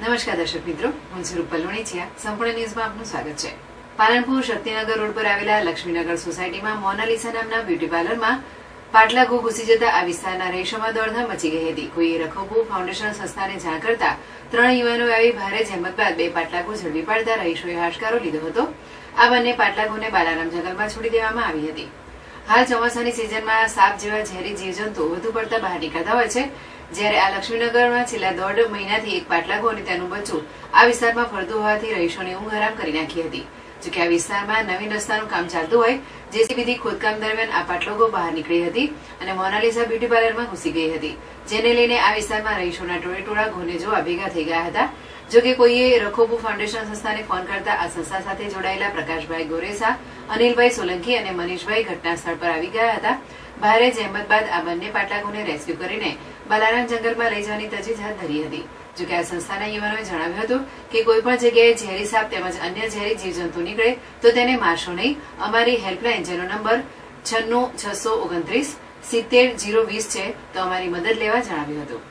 નમસ્કાર દર્શક મિત્રો, હું છું રૂપલ લોણીચિયા. સંપૂર્ણ ન્યૂઝમાં આપનું સ્વાગત છે. પાલનપુર શક્તિનગર રોડ પર આવેલા લક્ષ્મીનગર સોસાયટીમાં મોનાલિસા નામના બ્યુટી પાર્લરમાં પાટલા ઘઉં ઘૂસી જતા આ વિસ્તારના રહીશોમાં દોડધામ મચી ગઈ હતી. કોઈએ રખોપુ ફાઉન્ડેશન સંસ્થાને જાણ કરતા ત્રણ યુવાનોએ આવી ભારે જહેમત બાદ બે પાટલાગો ઝડપી પાડતા રહીશોએ હાશકારો લીધો હતો. આ બંને પાટલાગોને બાલારામ જંગલમાં છોડી દેવામાં આવી હતી. હાલ ચોમાસાની સિઝનમાં સાપ જેવા ઝેરી જીવજંતુ વધુ પડતા બહાર નીકળતા હોય છે. જ્યારે આ લક્ષ્મીનગરમાં છેલ્લા દોઢ મહિનાથી એક પાટલા ગોની તેનું બચ્ચું આ વિસ્તારમાં ફરતું હોવાથી રહીશોની ઊંઘ હરામ કરી નાખી હતી. જોકે આ વિસ્તારમાં નવીન રસ્તાનું કામ ચાલતું હોય, જેસીબીથી ખોદકામ દરમિયાન આ પાટલોગો બહાર નીકળી હતી અને મોનાલિસા બ્યુટી પાર્લરમાં ઘૂસી ગઈ હતી. જેને લઈને આ વિસ્તારમાં રહીશોના ટોળે ઘોને જોવા ભેગા થઈ ગયા હતા. જોકે કોઈએ રખોબુ ફાઉન્ડેશન સંસ્થાને ફોન કરતા આ સંસ્થા સાથે જોડાયેલા પ્રકાશભાઈ ગોરેસા, અનિલભાઈ સોલંકી અને મનીષભાઈ ઘટના સ્થળ પર આવી ગયા હતા. ભારે જહેમત બાદ આ બંને પાટલાગોને રેસ્ક્યુ કરીને બલારામ જંગલમાં લઈ જવાની તજવીજ હાથ ધરી હતી. જોકે આ સંસ્થાના યુવાનોએ જણાવ્યું હતું કે કોઈ પણ જગ્યાએ ઝેરી સાપ તેમજ અન્ય ઝેરી જીવજંતુ નીકળે, તો તેને મારશો નહીં. અમારી હેલ્પલાઇન જેનો નંબર છન્નું, છસો ઓગણત્રીસ, સિત્તેર, જીરો વીસ છે, તો અમારી મદદ લેવા જણાવ્યું હતું.